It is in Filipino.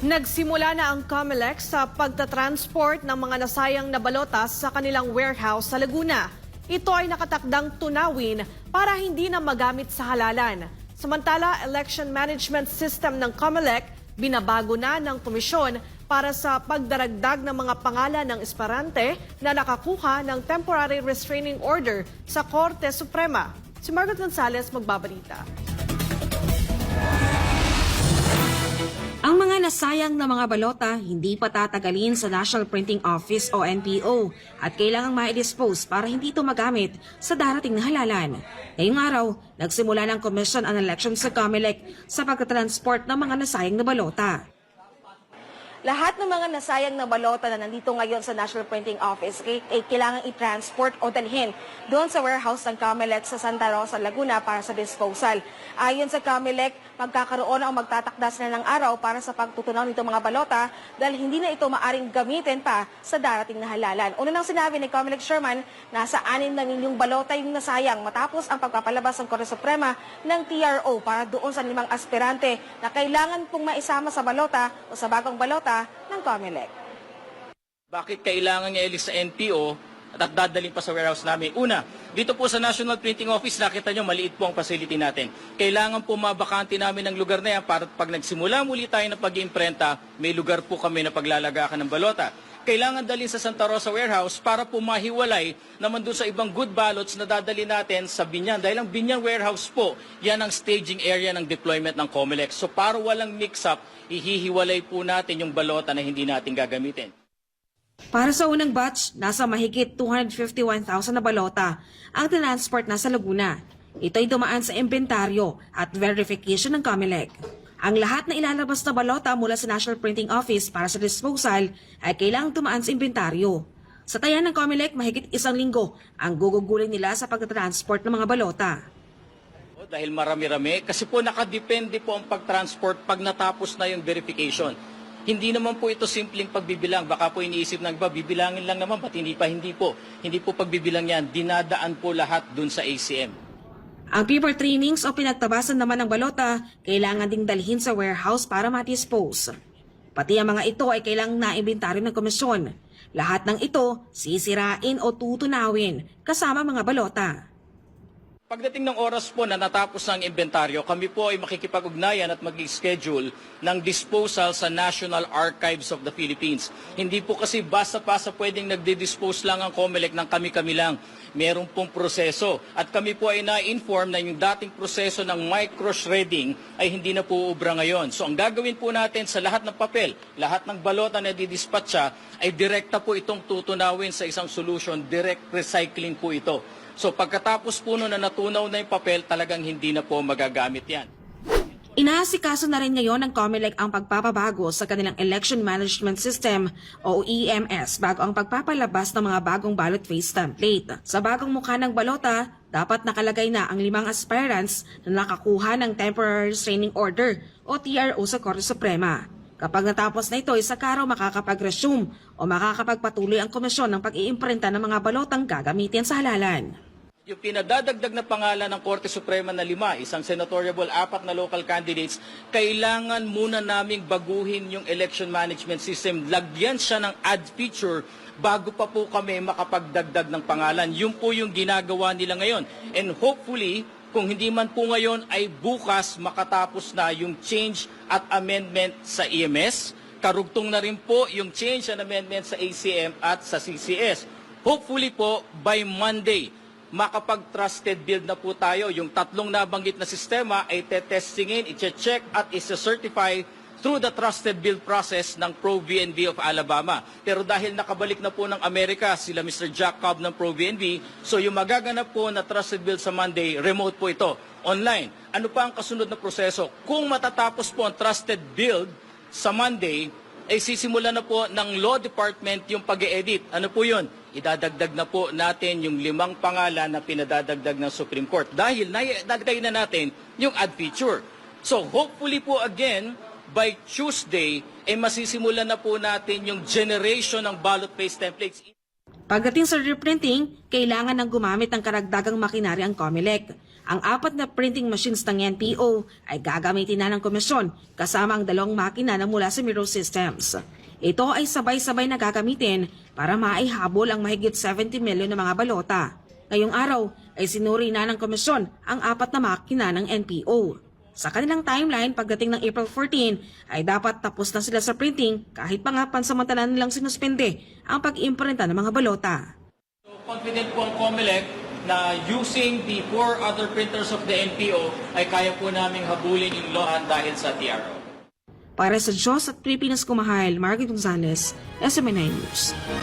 Nagsimula na ang COMELEC sa pagtatransport ng mga nasayang na balotas sa kanilang warehouse sa Laguna. Ito ay nakatakdang tunawin para hindi na magamit sa halalan. Samantala, election management system ng COMELEC binabago na ng komisyon para sa pagdaragdag ng mga pangalan ng esperante na nakakuha ng temporary restraining order sa Korte Suprema. Si Margaret Gonzalez magbabalita. Ang mga nasayang na mga balota hindi pa tatagalin sa National Printing Office o NPO at kailangang ma-dispose para hindi ito magamit sa darating na halalan. Ngayong araw, nagsimula ng Commission on Elections sa COMELEC sa pagkatransport ng mga nasayang na balota. Lahat ng mga nasayang na balota na nandito ngayon sa National Printing Office ay, ay kailangang i-transport o dalhin doon sa warehouse ng Comelec sa Santa Rosa, Laguna para sa disposal. Ayon sa Comelec, magkakaroon o magtatakda sila ng araw para sa pagtutunaw nito mga balota dahil hindi na ito maaring gamitin pa sa darating na halalan. Una nang sinabi ni Comelec Sherman, nasa 6 na milyong balota yung nasayang matapos ang pagpapalabas ng Korte Suprema ng TRO para doon sa limang aspirante na kailangan pong maisama sa balota o sa bagong balota ng COMELEC. Bakit kailangan niya ilis sa NPO at dadalhin pa sa warehouse namin? Una, dito po sa National Printing Office, nakita nyo, maliit po ang facility natin. Kailangan po mabakante namin ng lugar na yan para pag nagsimula muli tayo ng pag-imprenta, may lugar po kami na paglalagakan ng balota. Kailangan dalhin sa Santa Rosa Warehouse para po mahiwalay naman doon sa ibang good ballots na dadali natin sa Binyan. Dahil ang Binyan Warehouse po, yan ang staging area ng deployment ng COMELEC. So para walang mix-up, ihihiwalay po natin yung balota na hindi natin gagamitin. Para sa unang batch, nasa mahigit 251,000 na balota ang transport na sa Laguna. Ito ay dumaan sa inventaryo at verification ng COMELEC. Ang lahat na ilalabas na balota mula sa National Printing Office para sa disposal ay kailangang dumaan sa inventaryo. Sa taya ng COMELEC, mahigit isang linggo ang gugugulin nila sa pagtransport ng mga balota. O, Dahil marami-rami, kasi po nakadepende po ang pag-transport pag natapos na yung verification. Hindi naman po ito simpleng pagbibilang. Baka po iniisip ng iba, bibilangin lang naman, ba't hindi pa? Hindi po. Hindi po pagbibilang yan. Dinadaan po lahat dun sa ACM. Ang paper trimmings o pinagtabasan naman ng balota, kailangan ding dalhin sa warehouse para ma-dispose. Pati ang mga ito ay kailangang naimbentary ng komisyon. Lahat ng ito, sisirain o tutunawin, kasama mga balota. Pagdating ng oras po na natapos ang inventaryo, kami po ay makikipag-ugnayan at mag-schedule ng disposal sa National Archives of the Philippines. Hindi po kasi basta-basta pwedeng nagde-dispose lang ang COMELEC ng kami-kami lang. Meron pong proseso. At kami po ay na-inform na yung dating proseso ng micro-shredding ay hindi na po ubra ngayon. So ang gagawin po natin sa lahat ng papel, lahat ng balota na didispatcha, ay direkta po itong tutunawin sa isang solution. Direct recycling po ito. So pagkatapos po na natunaw na yung papel, talagang hindi na po magagamit yan. Inaasikaso na rin ngayon ng COMELEC ang pagpapabago sa kanilang Election Management System o EMS bago ang pagpapalabas ng mga bagong ballot face template. Sa bagong mukha ng balota, dapat nakalagay na ang limang aspirants na nakakuha ng Temporary Restraining Order o TRO sa Korte Suprema. Kapag natapos na ito, isa karaw makakapag-resume o makakapagpatuloy ang komisyon ng pag-iimprinta ng mga balotang gagamitin sa halalan. Yung pinadadagdag na pangalan ng Korte Suprema na lima, isang senatoriable, apat na local candidates, kailangan muna naming baguhin yung election management system. Lagyan siya ng add feature bago pa po kami makapagdagdag ng pangalan. Yun po yung ginagawa nila ngayon. And hopefully, kung hindi man po ngayon ay bukas makatapos na yung change at amendment sa EMS. Karugtong na rin po yung change and amendment sa ACM at sa CCS. Hopefully po by Monday, makapag-trusted build na po tayo. Yung tatlong nabanggit na sistema ay tetestingin, i-check at i-certify through the trusted build process ng Pro-VNV of Alabama. Pero dahil nakabalik na po ng Amerika sila Mr. Jack Cobb ng Pro-VNV, so yung magaganap po na trusted build sa Monday, remote po ito, online. Ano pa ang kasunod na proseso? Kung matatapos po ang trusted build sa Monday, ay sisimula na po ng Law Department yung pag edit Ano po yun? Idadagdag na po natin yung limang pangalan na pinadadagdag ng Supreme Court dahil nadagdag na natin yung add feature. So hopefully po again, by Tuesday, ay masisimulan na po natin yung generation ng ballot paste templates. Pagdating sa reprinting, kailangan ng gumamit ng karagdagang makinarya ang COMELEC. Ang apat na printing machines ng NPO ay gagamitin na ng komisyon kasama ang dalawang makina na mula sa Miro Systems. Ito ay sabay-sabay na gagamitin para maihabol ang mahigit 70 milyon na mga balota. Ngayong araw ay sinuri na ng komisyon ang apat na makina ng NPO. Sa kanilang timeline, pagdating ng April 14, ay dapat tapos na sila sa printing kahit pa nga pansamantala nilang sinuspende ang pag-imprinta ng mga balota. So, confident po ang COMELEC na using the four other printers of the NPO ay kaya po naming habulin yung lohan dahil sa TRO. Para sa Diyos at Pilipinas Kumahal, Margaret Gonzalez, SMNI News.